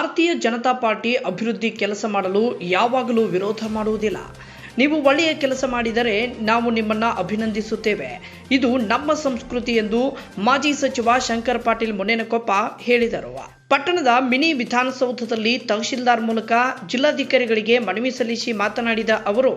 ಭಾರತೀಯ ಜನತಾ ಪಾರ್ಟಿ ಅಭಿವೃದ್ಧಿ ಕೆಲಸ ಮಾಡಲು ಯಾವಾಗಲೂ ವಿರೋಧ ಮಾಡುವುದಿಲ್ಲ. ನೀವು ಒಳ್ಳೆಯ ಕೆಲಸ ಮಾಡಿದರೆ ನಾವು ನಿಮ್ಮನ್ನ ಅಭಿನಂದಿಸುತ್ತೇವೆ. ಇದು ನಮ್ಮ ಸಂಸ್ಕೃತಿ ಎಂದು ಮಾಜಿ ಸಚಿವ ಶಂಕರ್ ಪಾಟೀಲ್ ಮುನೇನಕೊಪ್ಪ ಹೇಳಿದರು. ಪಟ್ಟಣದ ಮಿನಿ ವಿಧಾನಸೌಧದಲ್ಲಿ ತಹಶೀಲ್ದಾರ್ ಮೂಲಕ ಜಿಲ್ಲಾಧಿಕಾರಿಗಳಿಗೆ ಮನವಿ ಸಲ್ಲಿಸಿ ಮಾತನಾಡಿದ ಅವರು,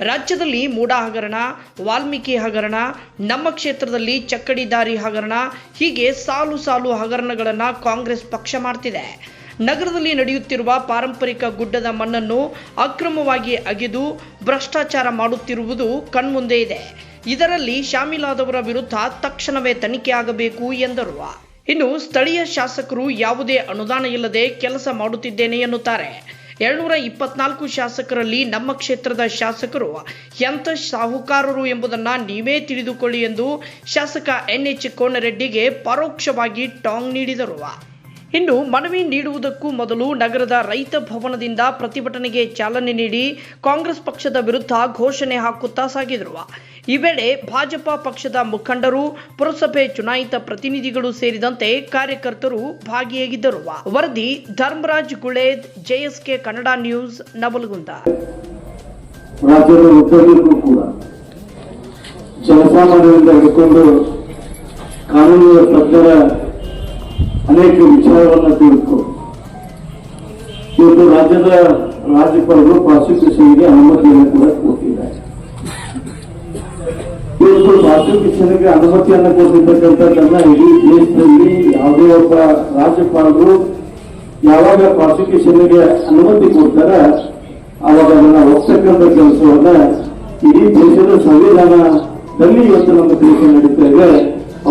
ರಾಜ್ಯದಲ್ಲಿ ಮೂಡ ಹಗರಣ, ವಾಲ್ಮೀಕಿ ಹಗರಣ, ನಮ್ಮ ಕ್ಷೇತ್ರದಲ್ಲಿ ಚಕ್ಕಡಿ ದಾರಿ ಹಗರಣ, ಹೀಗೆ ಸಾಲು ಸಾಲು ಹಗರಣಗಳನ್ನು ಕಾಂಗ್ರೆಸ್ ಪಕ್ಷ ಮಾಡ್ತಿದೆ. ನಗರದಲ್ಲಿ ನಡೆಯುತ್ತಿರುವ ಪಾರಂಪರಿಕ ಗುಡ್ಡದ ಮಣ್ಣನ್ನು ಅಕ್ರಮವಾಗಿ ಅಗೆದು ಭ್ರಷ್ಟಾಚಾರ ಮಾಡುತ್ತಿರುವುದು ಕಣ್ಮುಂದೆ ಇದೆ. ಇದರಲ್ಲಿ ಶಾಮೀಲಾದವರ ವಿರುದ್ಧ ತಕ್ಷಣವೇ ತನಿಖೆ ಆಗಬೇಕು ಎಂದರು. ಇನ್ನು ಸ್ಥಳೀಯ ಶಾಸಕರು ಯಾವುದೇ ಅನುದಾನ ಇಲ್ಲದೆ ಕೆಲಸ ಮಾಡುತ್ತಿದ್ದೇನೆ ಎನ್ನುತ್ತಾರೆ. ಎರಡ್ನೂರ ಇಪ್ಪತ್ನಾಲ್ಕು ಶಾಸಕರಲ್ಲಿ ನಮ್ಮ ಕ್ಷೇತ್ರದ ಶಾಸಕರು ಎಂಥ ಸಾಹುಕಾರರು ಎಂಬುದನ್ನು ನೀವೇ ತಿಳಿದುಕೊಳ್ಳಿ ಎಂದು ಶಾಸಕ ಎನ್ ಎಚ್ ಕೋನರೆಡ್ಡಿಗೆ ಪರೋಕ್ಷವಾಗಿ ಟಾಂಗ್ ನೀಡಿದರು. ಇನ್ನು ಮನವಿ ನೀಡುವುದಕ್ಕೂ ಮೊದಲು ನಗರದ ರೈತ ಭವನದಿಂದ ಪ್ರತಿಭಟನೆಗೆ ಚಾಲನೆ ನೀಡಿ ಕಾಂಗ್ರೆಸ್ ಪಕ್ಷದ ವಿರುದ್ಧ ಘೋಷಣೆ ಹಾಕುತ್ತಾ ಸಾಗಿದರು ಈ ವೇಳೆ ಭಾಜಪ ಪಕ್ಷದ ಮುಖಂಡರು, ಪುರಸಭೆ ಚುನಾಯಿತ ಪ್ರತಿನಿಧಿಗಳು ಸೇರಿದಂತೆ ಕಾರ್ಯಕರ್ತರು ಭಾಗಿಯಾಗಿದ್ದರು. ವರದಿ ಧರ್ಮರಾಜ್ ಗುಳೇದ್, ಜೆಎಸ್ಕೆ ಕನ್ನಡ ನ್ಯೂಸ್, ನವಲಗುಂದ. ರಾಜ್ಯದ ಅನೇಕ ವಿಚಾರವನ್ನು ತಿಳಿದುಕೊಂಡು ಇವತ್ತು ರಾಜ್ಯದ ರಾಜ್ಯಪಾಲರು ಪ್ರಾಸಿಕ್ಯೂಷನ್ಗೆ ಅನುಮತಿಯನ್ನು ಕೂಡ ಕೊಟ್ಟಿದ್ದಾರೆ. ಇವತ್ತು ಪ್ರಾಸಿಕ್ಯೂಷನ್ಗೆ ಅನುಮತಿಯನ್ನು ಕೊಟ್ಟಿರ್ತಕ್ಕಂಥದ್ದನ್ನ ಇಡೀ ದೇಶದಲ್ಲಿ ಯಾವುದೇ ಒಬ್ಬ ರಾಜ್ಯಪಾಲರು ಯಾವಾಗ ಪ್ರಾಸಿಕ್ಯೂಷನ್ಗೆ ಅನುಮತಿ ಕೊಡ್ತಾರ ಅವಾಗ ಅದನ್ನ ಒಪ್ತಕ್ಕಂಥ ಕೆಲಸವನ್ನ ಇಡೀ ದೇಶದ ಸಂವಿಧಾನದಲ್ಲಿ ಇವತ್ತು ನಮ್ಮ ದೇಶ ನಡೀತಾ ಇದೆ.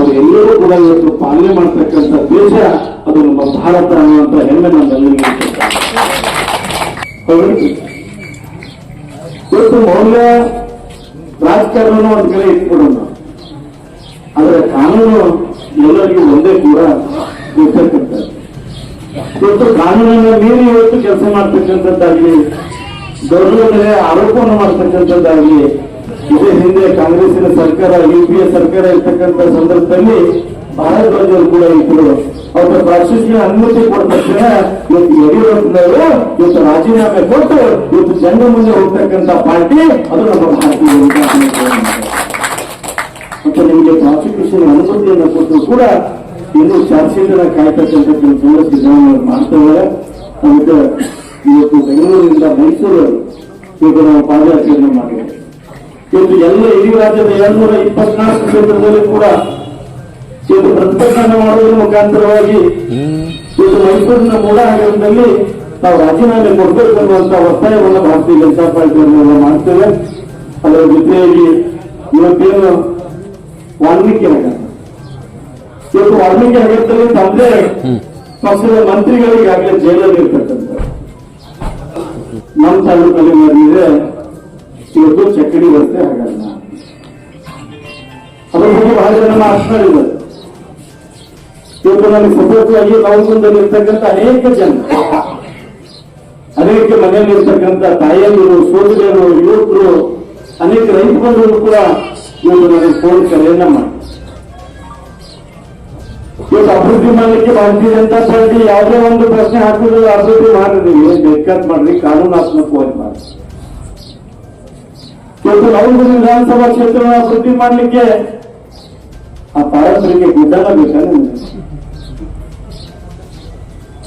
ಅವ್ರು ಎಲ್ಲರೂ ಕೂಡ ಇವತ್ತು ಪಾಲನೆ ಮಾಡ್ತಕ್ಕಂಥ ದೇಶ, ಅದು ನಮ್ಮ ಭಾರತ ಅನ್ನುವಂಥ ಹೆಮ್ಮೆ ನಮ್ಮೆಲ್ಲರಿಗೂ ಇವತ್ತು ಮೌಲ್ಯ ರಾಜಕಾರಣ ಒಂದು ಕಡೆ ಇಟ್ಕೊಡೋಣ ಆದ್ರೆ ಕಾನೂನು ಎಲ್ಲರಿಗೂ ಒಂದೇ ಕೂಡ ಇರ್ತಕ್ಕಂಥದ್ದು ಇವತ್ತು ಕಾನೂನನ್ನ ಮೀರಿ ಇವತ್ತು ಕೆಲಸ ಮಾಡ್ತಕ್ಕಂಥದ್ದಾಗ್ಲಿ ಮೇಲೆ ಆರೋಪವನ್ನು ಮಾಡ್ತಕ್ಕಂಥದ್ದಾಗ್ಲಿ ಇದೇ ಹಿಂದೆ ಕಾಂಗ್ರೆಸ್ಸಿನ ಸರ್ಕಾರ ಯು ಪಿ ಎ ಸರ್ಕಾರ ಇರ್ತಕ್ಕಂಥ ಸಂದರ್ಭದಲ್ಲಿ ಭಾರತದವರು ಕೂಡ ಇದ್ರು. ಅವರ ಪ್ರಾಶಸ್ತ್ಯ ಅನುಮತಿ ಕೊಟ್ಟ ತಕ್ಷಣ ಇವತ್ತು ಯಡಿಯೂರಪ್ಪನವರು ಇವತ್ತು ರಾಜೀನಾಮೆ ಕೊಟ್ಟು ಇವತ್ತು ಜನ ಮುಂದೆ ಹೋಗ್ತಕ್ಕಂತ ಪಾರ್ಟಿ ಅದು ನಮ್ಮ ಭಾರತೀಯ ಜನತಾ. ಮತ್ತೆ ನಿಮಗೆ ಪ್ರಾಸಿಕ್ಯೂಷನ್ ಅನುಮತಿಯನ್ನು ಕೊಟ್ಟು ಕೂಡ ಇನ್ನು ಚಾರ್ಜ್ ಶೀಟ್ ಅನ್ನ ಕಾಯ್ತಕ್ಕಂಥ ಕೆಲಸವನ್ನು ಸಿದ್ದರಾಮಯ್ಯ ಮಾಡ್ತಾರೆ ಅದಕ್ಕೆ ಇವತ್ತು ಬೆಂಗಳೂರಿನಿಂದ ಮೈಸೂರು ಇವತ್ತು ನಾವು ಪಾದಯಾತ್ರೆಯನ್ನು ಮಾಡಿದ್ದೇವೆ. ಇವತ್ತು ಎಲ್ಲ ಇಡೀ ರಾಜ್ಯದ ಎರಡ್ನೂರ ಇಪ್ಪತ್ನಾಲ್ಕು ಕ್ಷೇತ್ರದಲ್ಲಿ ಕೂಡ ಇವತ್ತು ಪ್ರತಿಭಟನೆ ಮಾಡುವುದರ ಮುಖಾಂತರವಾಗಿ ಇವತ್ತು ಮೈಸೂರಿನ ಮೂಲ ಹಗರಣದಲ್ಲಿ ನಾವು ರಾಜೀನಾಮೆ ಕೊಡಬೇಕು ಅನ್ನುವಂತ ಒತ್ತಾಯವನ್ನು ಭಾರತೀಯ ಜನತಾ ಪಾರ್ಟಿಯನ್ನು ಮಾಡ್ತೇವೆ. ಅದರ ಜೊತೆಯಾಗಿ ಇವತ್ತೇನು ವಾಲ್ಮೀಕಿ ನಗರ. ಇವತ್ತು ವಾಲ್ಮೀಕಿ ನಗರದಲ್ಲಿ ತಂದೆ ಪಕ್ಷದ ಮಂತ್ರಿಗಳಿಗೆ ಯಾಕೆ ಜೈಲಲ್ಲಿ ಇರ್ತಕ್ಕಂಥ ನಮ್ಮ ತಾಲೂಕಲ್ಲಿ ನಡೆದಿದೆ ಇವತ್ತು ಚಕ್ಕಡಿ ರಸ್ತೆ ಆಗಲ್ಲ. ಅದ್ರ ಬಗ್ಗೆ ಬಹಳ ಜನ ಮಾತನಾಡಿದ್ದಾರೆ ಇವತ್ತು ನನಗೆ ಸಪೋರ್ಟ್ವಾಗಿ ನವಗುಂದಲ್ಲಿ ಇರ್ತಕ್ಕಂಥ ಅನೇಕ ಜನ. ಅನೇಕ ಮನೆಯಲ್ಲಿ ಇರ್ತಕ್ಕಂಥ ತಾಯಿಯರು ಸೋದರಿಯರು, ಯುವಕರು, ಅನೇಕ ರೈತ ಬಂಧುಗಳು ಕೂಡ ಇವತ್ತು ನನಗೆ ಫೋನ್ ಕರೆಯನ್ನ ಮಾಡಿ ಇವತ್ತು ಅಭಿವೃದ್ಧಿ ಮಾಡಲಿಕ್ಕೆ ಜನತಾ ಪಾರ್ಟಿ ಯಾವುದೇ ಒಂದು ಪ್ರಶ್ನೆ ಹಾಕಿದ್ರು ಅಭಿವೃದ್ಧಿ ಮಾಡಿದ್ರಿ ಏನ್ ಬೇಕಾದ್ ಮಾಡ್ರಿ, ಕಾನೂನಾತ್ಮಕವಾಗಿ ಮಾಡಿ ಇವತ್ತು ನವಗುಂದ ವಿಧಾನಸಭಾ ಕ್ಷೇತ್ರವನ್ನು ಸುದ್ದಿ ಮಾಡಲಿಕ್ಕೆ ಆ ಪಾರಂಪರಿಕ ಗುಡ್ಡನ ಬೇಕಾದ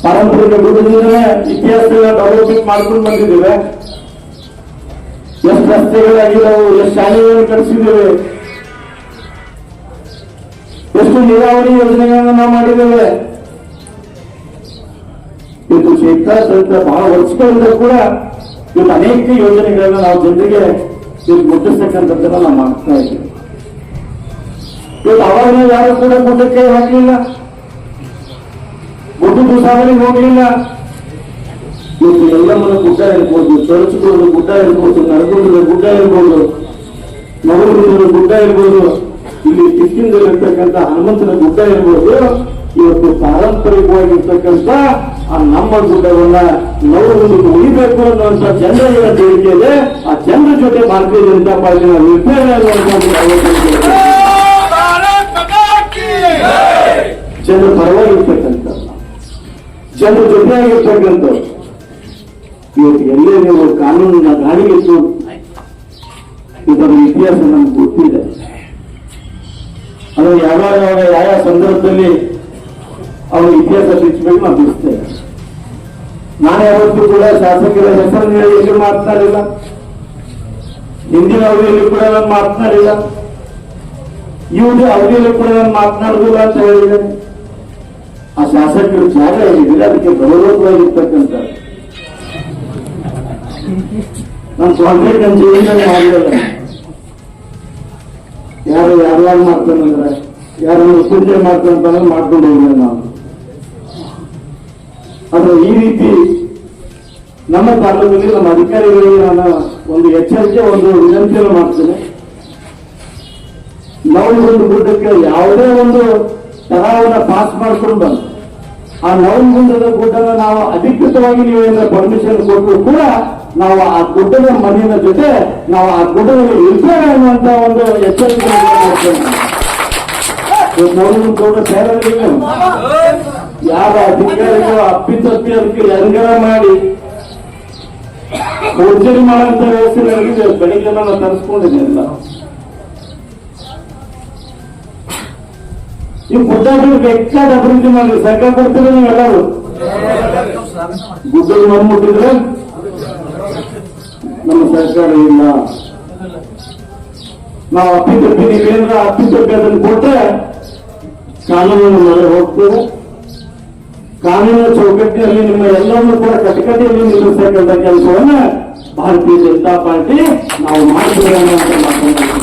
ಪಾರಂಪರಿಕ ಗುಡ್ಡದಿಂದಲೇ ಇತಿಹಾಸ ಡೆವಲಪ್ಮೆಂಟ್ ಮಾಡ್ಕೊಂಡು ಬಂದಿದ್ದೇವೆ. ಎಷ್ಟು ರಸ್ತೆಗಳಾಗಿದ್ದಾವೆ ಎಷ್ಟು ಶಾಲೆಗಳನ್ನು ಕಟ್ಟಿಸಿದ್ದೇವೆ ಎಷ್ಟು ನೀರಾವರಿ ಯೋಜನೆಗಳನ್ನು ನಾವು ಮಾಡಿದ್ದೇವೆ. ಇವತ್ತು ಕ್ಷೇತ್ರ ಬಹಳ ವರ್ಷಗಳಿಂದ ಕೂಡ ಇವತ್ತು ಅನೇಕ ಯೋಜನೆಗಳನ್ನ ನಾವು ಜನರಿಗೆ ಇವತ್ತು ಮುಟ್ಟಿಸ್ತಕ್ಕಂಥದ್ದನ್ನ ನಾವು ಮಾಡ್ತಾ ಇದ್ದೀವಿ. ಇವತ್ತು ಅವಾಗ ಯಾರು ಕೂಡ ಗುಡ್ಡಕ್ಕೆ ಹಾಕಲಿಲ್ಲ. ಗುಡ್ಡದ ಸಾಗಣೆಗೆ ಹೋಗಲಿಲ್ಲ. ಇವತ್ತು ಎಲ್ಲಮ್ಮನ ಗುಡ್ಡ ಇರ್ಬೋದು ಚರ್ಚ್ಗಳು ಗುಡ್ಡ ಇರ್ಬೋದು ನರಗುಂಡದ ಗುಡ್ಡ ಇರ್ಬೋದು ನವಗುಂಡದ ಗುಡ್ಡ ಇರ್ಬೋದು ಇಲ್ಲಿ ಸಿಕ್ಕಿಂದಲ್ಲಿರ್ತಕ್ಕಂಥ ಹನುಮಂತನ ಗುಡ್ಡ ಇರ್ಬೋದು ಇವತ್ತು ಪಾರಂಪರಿಕವಾಗಿರ್ತಕ್ಕಂಥ ಆ ನಮ್ಮ ಗುಡ್ಡವನ್ನ ನವರೊಂದಿಗೆ ಉಳಿಬೇಕು ಅನ್ನುವಂತ ಜನರ ಬೇಡಿಕೆ ಇದೆ ಆ ಜನರ ಜೊತೆ ಭಾರತೀಯ ಜನತಾ ಪಾರ್ಟಿನ ನಿರ್ಧಾರ ಜನರ ಪರವಾಗಿರ್ತಕ್ಕಂಥ ಜನರ ಜೊತೆಯಾಗಿರ್ತಕ್ಕಂಥ ಇವತ್ತು ಎಲ್ಲೇ ನೀವು ಕಾನೂನಿನ ಗಾಳಿಗಿತ್ತು ಇದರ ಇತಿಹಾಸ ನಮ್ಗೆ ಗೊತ್ತಿದೆ. ಅದನ್ನು ಯಾವಾಗ ಯಾವಾಗ ಯಾವ ಯಾವ ಸಂದರ್ಭದಲ್ಲಿ ಅವರು ಇತಿಹಾಸ ಬಿಚ್ಚಬೇಕು ನಾವು ಬಿಡಿಸ್ತೇವೆ ನಾನು ಯಾವತ್ತೂ ಕೂಡ ಶಾಸಕರ ಹೆಸರು ಎಲ್ಲಿ ಮಾತನಾಡಿಲ್ಲ ಹಿಂದಿನ ಅವಧಿಯಲ್ಲಿ ಕೂಡ ನಾನು ಮಾತನಾಡಿಲ್ಲ ಇವ್ರ ಅವಧಿಯಲ್ಲಿ ಕೂಡ ನಾನು ಮಾತನಾಡುದಿಲ್ಲ ಅಂತ ಹೇಳಿದ್ದೇನೆ ಆ ಶಾಸಕರ ಜಾಗ ಏನಿದೆ ಅದಕ್ಕೆ ಗೌರವವಾಗಿರ್ತಕ್ಕಂಥ ನಾನು ಸ್ವಾಮಿ ನನ್ನ ಜೀವನದಲ್ಲಿ ಮಾಡಿಲ್ಲ ಯಾರು ಯಾರ್ಯಾರು ಮಾಡ್ತಾನಂದ್ರೆ ಯಾರು ಪೂಜೆ ಮಾಡ್ತಾನಂತಂದ್ರೆ ಮಾಡ್ಕೊಂಡು ಹೋಗಿಲ್ಲ ನಾವು. ಆದ್ರೆ ಈ ರೀತಿ ನಮ್ಮ ಕಾಲದಲ್ಲಿ ನಮ್ಮ ಅಧಿಕಾರಿಗಳಿಗೆ ನಾನು ಒಂದು ಎಚ್ಚರಿಕೆ, ಒಂದು ವಿನಂತಿಯನ್ನು ಮಾಡ್ತೇನೆ. ನಾವು ಒಂದು ಗುಡ್ಡಕ್ಕೆ ಯಾವುದೇ ಒಂದು ತರಾವನ್ನ ಪಾಸ್ ಮಾಡ್ಕೊಂಡು ಬಂದು, ಆ ನವನಗುಂಡದ ಗುಡ್ಡನ ನಾವು ಅಧಿಕೃತವಾಗಿ ನೀವೇನ ಪರ್ಮಿಷನ್ ಕೊಟ್ಟರು ಕೂಡ ನಾವು ಆ ಗುಡ್ಡದ ಮನೆಯ ಜೊತೆ ನಾವು ಆ ಗುಡ್ಡದಲ್ಲಿ ಇರ್ತೇವೆ ಅನ್ನುವಂತ ಒಂದು ಎಚ್ಚರಿಕೆ ನೋಡಿಕೊಂಡು ಸೇರಲಿಲ್ಲ ಯಾವ ಅಧಿಕಾರಿಗಳು ಅಪ್ಪಿತಪ್ಪಿ ಅದಕ್ಕೆ ಹೆಂಗರ ಮಾಡಿ ಪೂಜೆ ಮಾಡುವಂತ ವ್ಯವಸ್ಥೆ ನನಗೆ ಬೆಳಿಗ್ಗೆ ನಾನು ತರಿಸ್ಕೊಂಡಿದ್ದೆ ಎಲ್ಲ ನೀವು ಗುಡ್ಡಗಳು ಬೇಕಾದ ಅಭಿವೃದ್ಧಿ ಮಾಡಿ, ಸರ್ಕಾರ ಕೊಡ್ತೀರ ನೀವೆಲ್ಲರೂ ಗುಡ್ಡದ ಮಣ್ಣು ಮುಟ್ಟಿದ್ರೆ ನಮ್ಮ ಸರ್ಕಾರ ಇಲ್ಲ. ನಾವು ಅಪ್ಪಿತಪ್ಪಿ ನೀವೇನಾರ ಅಪ್ಪಿತಪ್ಪಿ ಅದನ್ನು ಕೊಟ್ರೆ ಕಾನೂನಿನ ಮೊದಲು ಹೋಗ್ತೇವೆ. ಕಾನೂನು ಚೌಕಟ್ಟಿನಲ್ಲಿ ನಿಮ್ಮ ಎಲ್ಲವನ್ನೂ ಕೂಡ ಕಟಕಟಿಯಲ್ಲಿ ನಿಲ್ಲಿಸ್ತಕ್ಕಂಥ ಕೆಲಸವನ್ನ ಭಾರತೀಯ ಜನತಾ ಪಾರ್ಟಿ ನಾವು ಮಾಡ್ತೀವಿ ಅನ್ನುವಂಥ ಮಾತನ್ನ